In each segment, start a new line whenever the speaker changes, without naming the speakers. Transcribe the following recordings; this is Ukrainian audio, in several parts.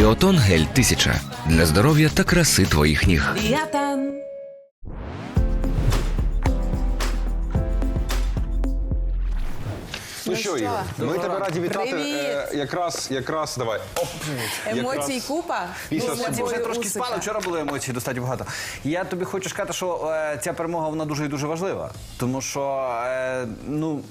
Біотон гель 1000 для здоров'я та краси твоїх ніг.
Біатан.
Ну що, Ігор, ми тебе раді вітати.
Привіт.
Е, якраз, якраз, давай. Оп.
Емоцій
Якраз
купа.
після
Ну,
суботи.
Вже трошки
Усика.
спали. Вчора були емоцій достатньо багато. Я тобі хочу сказати, що е, ця перемога вона дуже і дуже важлива. Тому що е, ну.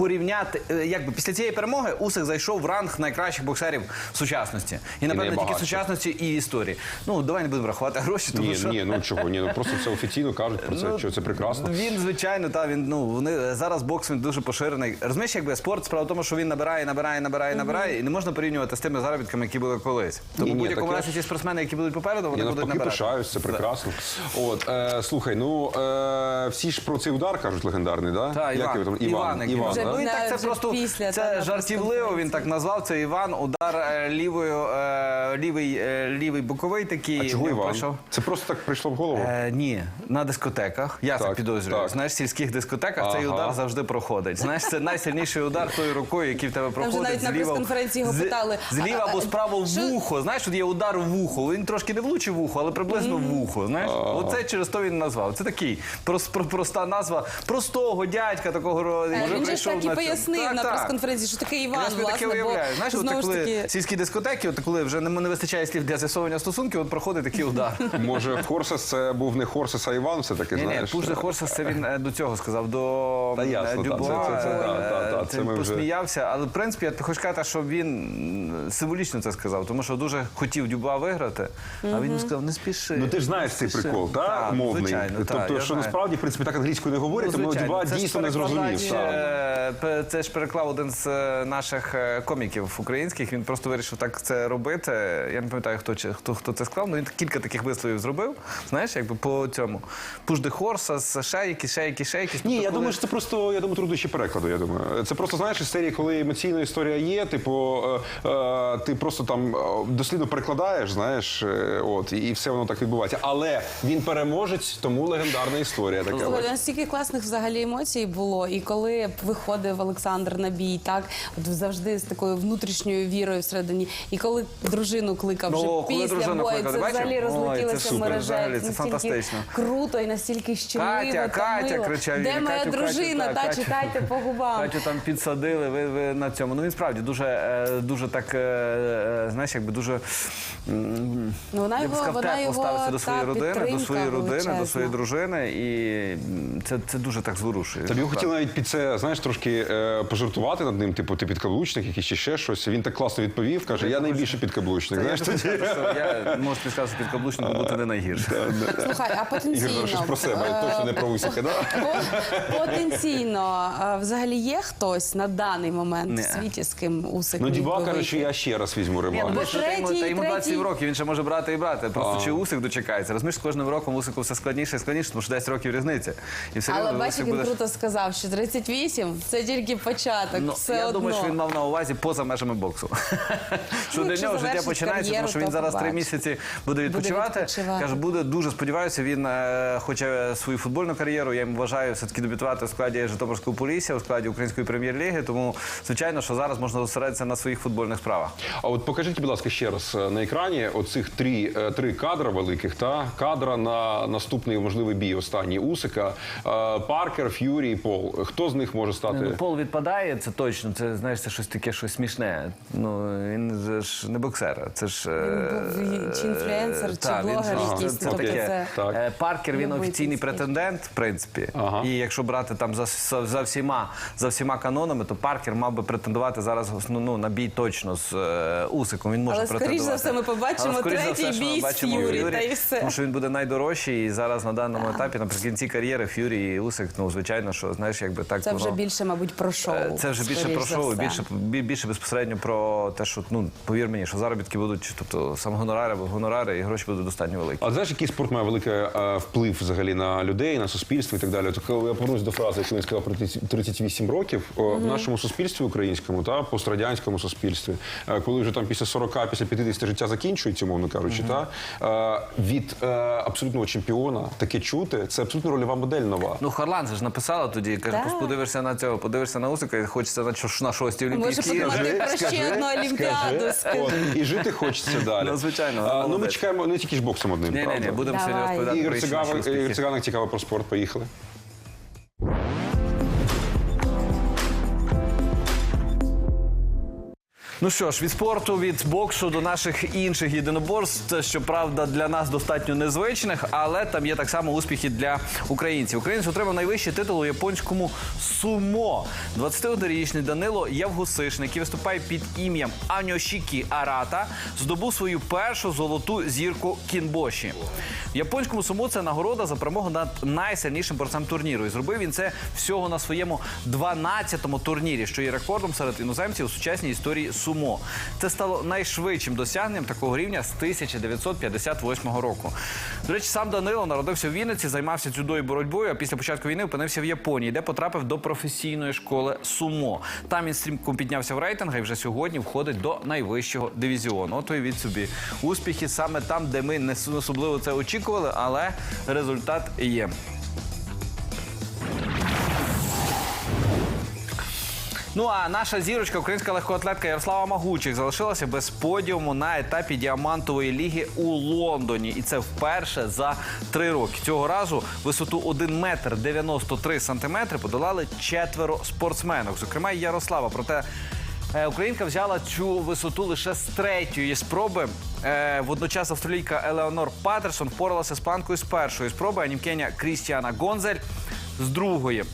Порівняти, е, якби після цієї перемоги Усик зайшов в ранг найкращих боксерів сучасності. І напевно тільки
найбагатших.
сучасності і історії. Ну давай не будемо рахувати гроші, тому
Ні,
що
ні, ну чого, ні, ну просто це офіційно кажуть про це,
Ну,
що це прекрасно.
Він, звичайно, та він ну вони зараз бокс він дуже поширений. Розумієш, якби спорт справа в тому, що він набирає, набирає, набирає, набирає, і не можна порівнювати з тими заробітками, які були колись. Тому
Ні,
в
ні,
будь-якому
таке-
разі ті спортсмени, які будуть попереду, вони
Я
будуть
навпаки
набирати.
пишаюсь, це прекрасно. От, е, слухай, ну е, всі ж про цей удар кажуть легендарний, да?
Та,
Як
Іван,
там?
Іван,
Іван,
який
Іван,
вже?
Ну, він так це просто
після,
це жартівливо. Він так назвав. Це Іван, удар е, лівою, е, лівий, е, лівий боковий такий.
А чого Іван? Це просто так прийшло в голову?
Е, ні, на дискотеках. Я так,
Так,
підозрюю.
так.
Знаєш, в сільських дискотеках цей удар завжди проходить. Знаєш, це найсильніший удар тою рукою, який в тебе проходить.
навіть на
зліва-
прес-конференції його питали,
Зліва або справа в вухо. Знаєш, тут є удар в вухо. Він трошки не влучив вухо, але приблизно в вухо. Знаєш, оце через то він назвав. Це такий прос- проста назва простого дядька такого Може,
Він же ж
прийшов
так і
на
пояснив
Так,
на
так.
прес-конференції, що таке Іван,
Я таке
бо
уявляю. Знаєш, от коли
таки...
сільські дискотеки, от коли вже не, не вистачає слів для з'ясовування стосунків, от проходить такий удар.
Може, Хорсес це був не Хорсес, а Іван все-таки,
Ні, ні,
знаєш?
Пуш де Хорсес, це він е, до цього сказав, до
Та ясно,
е, Дюбуа.
це- це- це-
е,
та, та,
це
це ми
посміявся, але в принципі я хочу сказати, що він символічно це сказав, тому що дуже хотів Дюбуа виграти, а він сказав, не спіши.
Ну ти ж знаєш цей прикол, так? Мовний. Тобто, що насправді, в принципі, так англійською не говорять, тому
Ну, звичайно.
Дюба дійсно не зрозумів.
Е, Це ж переклав один з е, наших е, коміків українських. Він просто вирішив так це робити. Я не пам'ятаю, хто чи- хто, хто це склав. Ну він кілька таких висловів зробив. Знаєш, якби по цьому the horse, ще якісь, ще якісь.
Ні, я
коли-
думаю, що це просто я думаю, труднощі перекладу. Я думаю, це просто знаєш із серії, коли емоційна історія є. Типу, е, е, ти просто там дослідно перекладаєш, знаєш, е, от і, все воно так відбувається. Але він переможець, тому легендарна історія така.
Слухай, настільки класних взагалі емоцій було, і коли виходив Олександр на бій, так от завжди з такою внутрішньою вірою всередині. І коли дружину кликав
Ну,
вже після бою, це взагалі розлетілося
супер,
мережа.
взагалі, це фантастично.
Круто і настільки щемливо.
Катя, Катя, кричав.
Де моя
Катю,
дружина?
Катю,
та
Катю.
читайте по губам.
Катю там підсадили, ви, ви на цьому. Ну він справді дуже, е, дуже так, е, е, знаєш, якби дуже
Ну, вона його-
сказав,
вона його,
до своєї родини, до своєї родини, до своєї дружини, і це, це дуже так зворушує.
Тобі хотів навіть під це, знаєш, трошки е, пожартувати над ним, типу, ти підкаблучник, якийсь чи ще щось. Він так класно відповів, каже, я найбільший підкаблучник. Знаєш,
тобі я можу сказати, що під бути не найгірше.
Слухай, а потенційно.
Ігор щось про себе,
е,
точно не про усіки, да?
Потенційно, а, взагалі є хтось на даний момент в світі, з ким Усик
Ну,
міг
Діба
би
каже,
вийти?
що я ще раз візьму
Ні, ну, що та йому,
третій,
та йому 27 років, він ще може брати і брати. Просто чи Усик дочекається. Розумієш, з кожним роком Усику все складніше і складніше, тому що 10 років різниця. І все
Але бачиш,
Усик
він
буде-
круто сказав, що 38 – це тільки початок.
Ну,
все
я
одно.
думаю, що він мав на увазі поза межами боксу. що для нього життя починається, тому що він зараз три місяці буде відпочивати.
відпочивати.
Каже, буде дуже сподіваюся. Він е, хоче свою футбольну кар'єру. Я йому вважаю все-таки дебютувати в складі Житомирського полісся, у складі української прем'єр-ліги. Тому звичайно, що зараз можна зосередитися на своїх футбольних справах.
А от покажіть, будь ласка, ще раз е, на екрані оцих три, е, три кадра великих, та кадра на наступний можливий бій останній Усика. Е, Паркер, Ф'юрі і Пол. Хто з них може стати?
Ну, пол відпадає, це точно. Це знаєш, це щось таке, щось смішне. Ну він же ж не боксер. Це ж е,
Він був чи інфлюенсер, чи
та,
блогер якийсь,
це
тобто
таке.
Так.
Е, Паркер він офіційний претендент, в принципі.
Ага.
І якщо брати там за, за, за всіма за всіма канонами, то Паркер мав би претендувати зараз ну, ну, на бій точно з е, Усиком. Він може
Але, скоріш за все, ми побачимо
Але,
третій
все,
бій з Ф'юрі, та й все.
Тому що він буде найдорожчий і зараз на даному етапі, наприкінці кар'єри, Ф'юрі і Усик, ну звичайно, що знаєш, якби так
Це вже більше, мабуть, про шоу.
Е, Це вже більше про шоу, більше, більше безпосередньо про те, що ну повір мені, що заробітки будуть, тобто сам гонорари, гонорари і гроші будуть достатньо великі.
А знаєш, який спорт має великий е, вплив взагалі на людей, на суспільство і так далі? То я повернусь до фрази, яку він сказав про 30 38 років о, в нашому суспільстві українському та пострадянському суспільстві, е, коли вже там після 40, після 50 життя закінчується, умовно кажучи, та е, від абсолютного чемпіона таке чути, це абсолютно рольова модель нова.
Ну, Харлан же ж написала тоді, каже,
Так.
Подивишся на цього, подивишся на Усика, і хочеться на, чо- на шостій
Може
олімпійській.
подумати про ще одну Олімпіаду.
От, і жити хочеться далі.
Ну, звичайно,
А, ну, ми
молодець.
чекаємо не тільки ж боксом одним.
Ні, ні,
правда?
ні, будемо
Давай.
сьогодні розповідати
Ігор
про інші наші
Циганок,
успіхи.
Ігор Циганок цікаво про спорт. Поїхали.
Ну що ж, від спорту, від боксу до наших інших єдиноборств, щоправда, для нас достатньо незвичних, але там є так само успіхи для українців. Українець отримав найвищий титул у японському сумо. 21-річний Данило Явгусишин, який виступає під ім'ям Аньошікі Арата, здобув свою першу золоту зірку кінбоші. В японському сумо це нагорода за перемогу над найсильнішим борцем турніру. І зробив він це всього на своєму 12-му турнірі, що є рекордом серед іноземців у сучасній історії сумо. Це стало найшвидшим досягненням такого рівня з 1958 року. До речі, сам Данило народився в Вінниці, займався дзюдо і боротьбою. А після початку війни опинився в Японії, де потрапив до професійної школи сумо. Там він стрімко піднявся в рейтинг і вже сьогодні входить до найвищого дивізіону. От від собі успіхи саме там, де ми не особливо це очікували, але результат є. Ну а наша зірочка, українська легкоатлетка Ярослава Магучих, залишилася без подіуму на етапі діамантової ліги у Лондоні. І це вперше за три роки. Цього разу висоту 1 метр 93 сантиметри подолали четверо спортсменок, зокрема Ярослава. Проте е, Українка взяла цю висоту лише з третьої спроби. Е, Водночас австралійка Елеонор Патерсон впоралася з планкою з першої спроби, а німкеня Крістіана Гонзель з другої.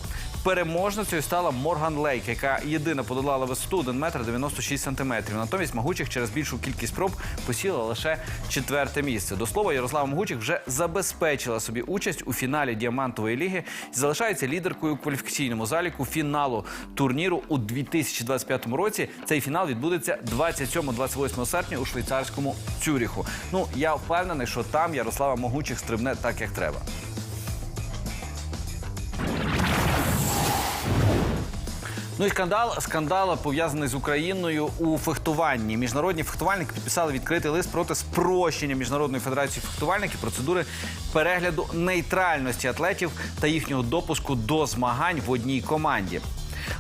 Переможницею стала Морган Лейк, яка єдина подолала висоту 1 метр 96 сантиметрів. Натомість Магучих через більшу кількість спроб посіла лише четверте місце. До слова, Ярослава Магучих вже забезпечила собі участь у фіналі діамантової ліги і залишається лідеркою у кваліфікаційному заліку фіналу турніру у 2025 році. Цей фінал відбудеться 27-28 серпня у швейцарському Цюріху. Ну я впевнений, що там Ярослава Могучих стрибне так, як треба. Ну і скандал скандал пов'язаний з Україною у фехтуванні. Міжнародні фехтувальники підписали відкритий лист проти спрощення міжнародної федерації фехтувальників процедури перегляду нейтральності атлетів та їхнього допуску до змагань в одній команді.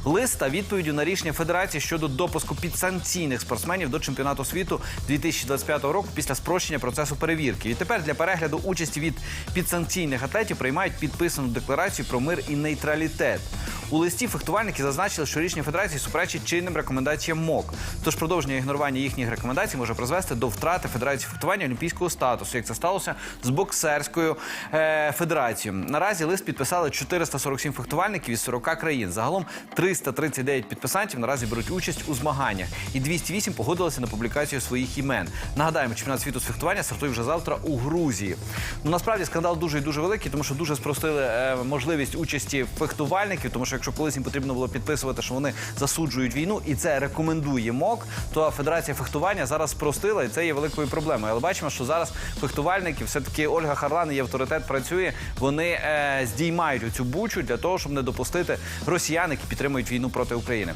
Лист став відповіддю на рішення федерації щодо допуску підсанкційних спортсменів до чемпіонату світу 2025 року після спрощення процесу перевірки. Відтепер для перегляду участі від підсанкційних атлетів приймають підписану декларацію про мир і нейтралітет. У листі фехтувальники зазначили, що рішення федерації суперечить чинним рекомендаціям МОК. Тож продовження ігнорування їхніх рекомендацій може призвести до втрати федерації фехтування олімпійського статусу, як це сталося з боксерською е, федерацією. Наразі лист підписали 447 фехтувальників із 40 країн. Загалом 339 підписантів наразі беруть участь у змаганнях, і 208 погодилися на публікацію своїх імен. Нагадаємо, чемпіонат світу з фехтування стартує вже завтра у Грузії. Ну насправді скандал дуже і дуже великий, тому що дуже спростили е, можливість участі фехтувальників, тому що якщо колись їм потрібно було підписувати, що вони засуджують війну, і це рекомендує МОК, то Федерація фехтування зараз спростила, і це є великою проблемою. Але бачимо, що зараз фехтувальники, все таки Ольга Харлан і авторитет працює. Вони е, здіймають оцю бучу для того, щоб не допустити росіян, які підтримують війну проти України.